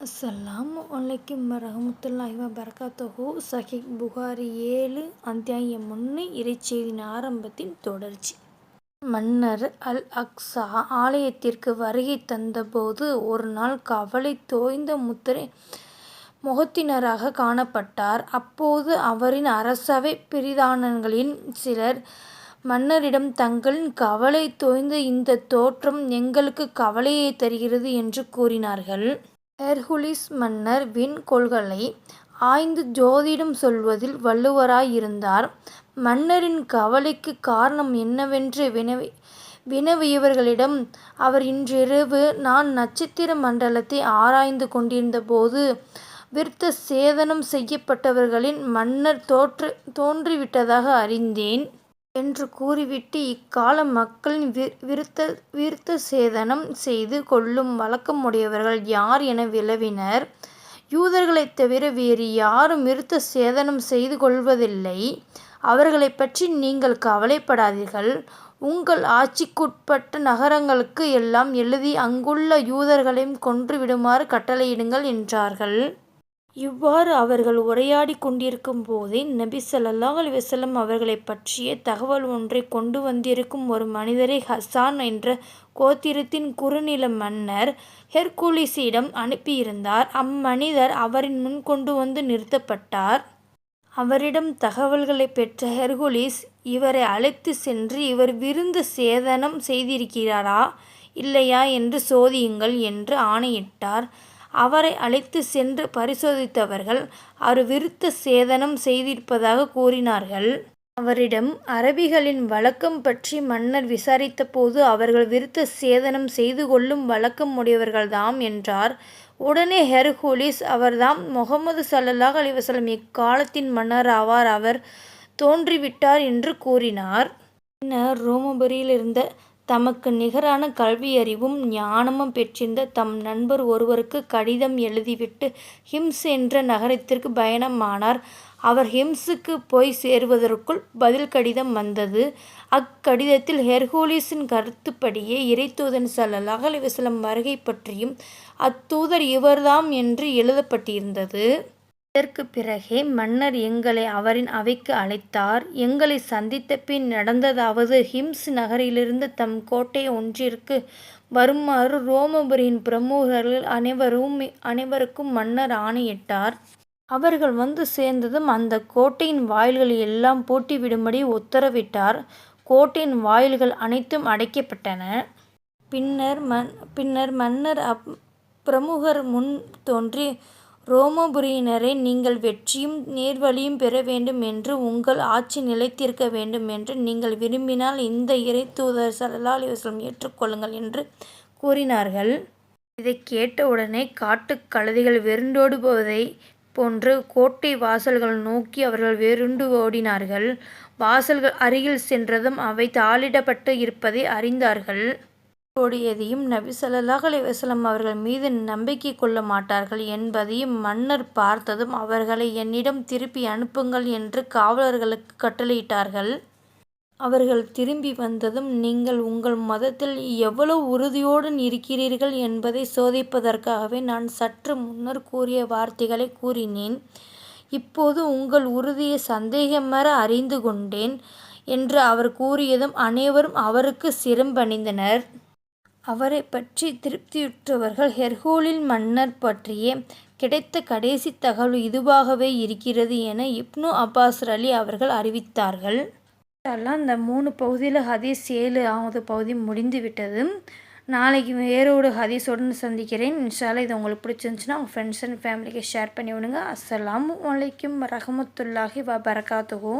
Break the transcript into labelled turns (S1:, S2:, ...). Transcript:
S1: அஸ்ஸலாமு அலைக்கும் வரஹமத்துல்லாஹி வபரகாத்துஹு. சஹிக் புகாரி ஏழு அத்தியாயம் ஒன்று இறைச்செய்தியின் ஆரம்பத்தின் தொடர்ச்சி. மன்னர் அல் அக்ஸா ஆலயத்திற்கு வருகை தந்தபோது ஒரு நாள் கவலை தோய்ந்த முத்திரை முகத்தினராக காணப்பட்டார். அப்போது அவரின் அரசவை பிரிதானங்களின் சிலர் மன்னரிடம் தங்களின் கவலை தோய்ந்த இந்த தோற்றம் எங்களுக்கு கவலையை தருகிறது என்று கூறினார்கள். ஹெர்குலிஸ் மன்னர் விண்கோள்களை ஆய்ந்து ஜோதிடம் சொல்வதில் வல்லுவராயிருந்தார். மன்னரின் கவலைக்குக் காரணம் என்னவென்று வினவி வினவியவர்களிடம் அவர் இன்றிரவு நான் நட்சத்திர மண்டலத்தை ஆராய்ந்து கொண்டிருந்தபோது விருத்த சேதனம் செய்யப்பட்டவர்களின் மன்னர் தோன்றிவிட்டதாக அறிந்தேன். என்று கூறிவிட்டு இக்கால மக்களின் விருத்த விருத்த சேதனம் செய்து கொள்ளும் வழக்கமுடையவர்கள் யார் என விளவினர் யூதர்களைத் தவிர வேறு யாரும் விருத்த சேதனம் செய்து கொள்வதில்லை. அவர்களைப் பற்றி நீங்கள் கவலைப்படாதீர்கள். உங்கள் ஆட்சிக்குட்பட்ட நகரங்களுக்கு எல்லாம் எழுதி அங்குள்ள யூதர்களையும் கொன்று விடுமாறு கட்டளையிடுங்கள் என்றார்கள். இவ்வாறு அவர்கள் உரையாடிக் கொண்டிருக்கும் போதே நபி ஸல்லல்லாஹு அலைஹி அவர்களை அவர்களைப் பற்றிய தகவல் ஒன்றைக் கொண்டு வந்திருக்கும் ஒரு மனிதரை ஹசான் என்ற கோத்திரத்தின் குறுநில மன்னர் ஹெர்குலிஸிடம் அனுப்பியிருந்தார். அம்மனிதர் அவரின் முன் கொண்டு வந்து நிறுத்தப்பட்டார். அவரிடம் தகவல்களைப் பெற்ற ஹெர்குலிஸ் இவரை அழைத்துச் சென்று இவர் விருந்து சேதனம் செய்திருக்கிறாரா இல்லையா என்று சோதியுங்கள் என்று ஆணையிட்டார். அவரை அழைத்து சென்று பரிசோதித்தவர்கள் அவர் விருத்த சேதனம் செய்திருப்பதாக கூறினார்கள். அவரிடம் அரபிகளின் வழக்கம் பற்றி மன்னர் விசாரித்தபோது அவர்கள் விருத்த சேதனம் செய்து கொள்ளும் வழக்கம் உடையவர்கள்தாம் என்றார். உடனே ஹெர்குலிஸ் அவர்தாம் முகமது சல்லல்லாஹ் அலிவசலம் இக்காலத்தின் மன்னர் ஆவார் அவர் தோன்றிவிட்டார் என்று கூறினார். பின்னர் ரோமபுரியில் இருந்த தமக்கு நிகரான கல்வியறிவும் ஞானமும் பெற்றிருந்த தம் நண்பர் ஒருவருக்கு கடிதம் எழுதிவிட்டு ஹிம்ஸ் என்ற நகரத்திற்கு பயணமானார். அவர் ஹிம்ஸுக்கு போய் சேருவதற்குள் பதில் கடிதம் வந்தது. அக்கடிதத்தில் ஹெர்குலிஸின் கருத்துப்படியே இறைத்தூதன் ஸல்லல்லாஹு அலைஹி வருகை பற்றியும் அத்தூதர் இவர்தாம் என்று எழுதப்பட்டிருந்தது. இதற்குப் பிறகே மன்னர் எங்களை அவரின் அவைக்கு அழைத்தார். எங்களை சந்தித்த பின் நடந்ததாவது ஹிம்ஸ் நகரிலிருந்து தம் கோட்டை ஒன்றிற்கு வருமாறு ரோமபுரியின் பிரமுகர்கள் அனைவரும் அனைவருக்கும் மன்னர் ஆணையிட்டார். அவர்கள் வந்து சேர்ந்ததும் அந்த கோட்டையின் வாயில்களை எல்லாம் பூட்டிவிடும்படி உத்தரவிட்டார். கோட்டையின் வாயில்கள் அனைத்தும் அடைக்கப்பட்டன. பின்னர் மன் பின்னர் மன்னர் அப் பிரமுகர் முன் தோன்றி ரோமாபுரியினரே நீங்கள் வெற்றியும் நேர்வழியும் பெற வேண்டும் என்று உங்கள் ஆட்சி நிலைத்திருக்க வேண்டும் என்று நீங்கள் விரும்பினால் இந்த இறை தூதர் அலைஹி ஏற்றுக்கொள்ளுங்கள் என்று கூறினார்கள். இதைக் கேட்டவுடனே காட்டுக் கழுதைகள் வெருண்டோடுவதைப் போன்று கோட்டை வாசல்களை நோக்கி அவர்கள் வெருண்டு ஓடினார்கள். வாசல்கள் அருகில் சென்றதும் அவை தாளிடப்பட்டு இருப்பதை அறிந்தார்கள். கூடியதையும் நபி சல்லாஹ் அலிவசலம் அவர்கள் மீது நம்பிக்கை கொள்ள மாட்டார்கள் என்பதையும் மன்னர் பார்த்ததும் அவர்களை என்னிடம் திருப்பி அனுப்புங்கள் என்று காவலர்களுக்கு கட்டளையிட்டார்கள். அவர்கள் திரும்பி வந்ததும் நீங்கள் உங்கள் மதத்தில் எவ்வளவு உறுதியோடு இருக்கிறீர்கள் என்பதை சோதிப்பதற்காகவே நான் சற்று முன்னர் கூறிய வார்த்தைகளை கூறினேன். இப்போது உங்கள் உறுதியை சந்தேகமற அறிந்து கொண்டேன் என்று அவர் கூறியதும் அனைவரும் அவருக்கு சிரம் பணிந்தனர். அவரை பற்றி திருப்தியுற்றவர்கள் ஹெர்குலிஸ் மன்னர் பற்றிய கிடைத்த கடைசி தகவல் இதுவாகவே இருக்கிறது என இப்னு அப்பாஸ் அலி அவர்கள் அறிவித்தார்கள். இன்ஷா இந்த மூணு பகுதியில் ஹதீஸ் ஏழு ஆவது பகுதி முடிந்து விட்டது. நாளைக்கு வேறொரு ஹதீஸோடு சந்திக்கிறேன். இன்ஷா இது உங்களுக்கு பிடிச்சிருந்துச்சுன்னா உங்கள் ஃப்ரெண்ட்ஸ் அண்ட் ஃபேமிலிக்கு ஷேர் பண்ணி விடுங்க. அஸ்ஸலாமு அலைக்கும் வ வபரகாத்துஹு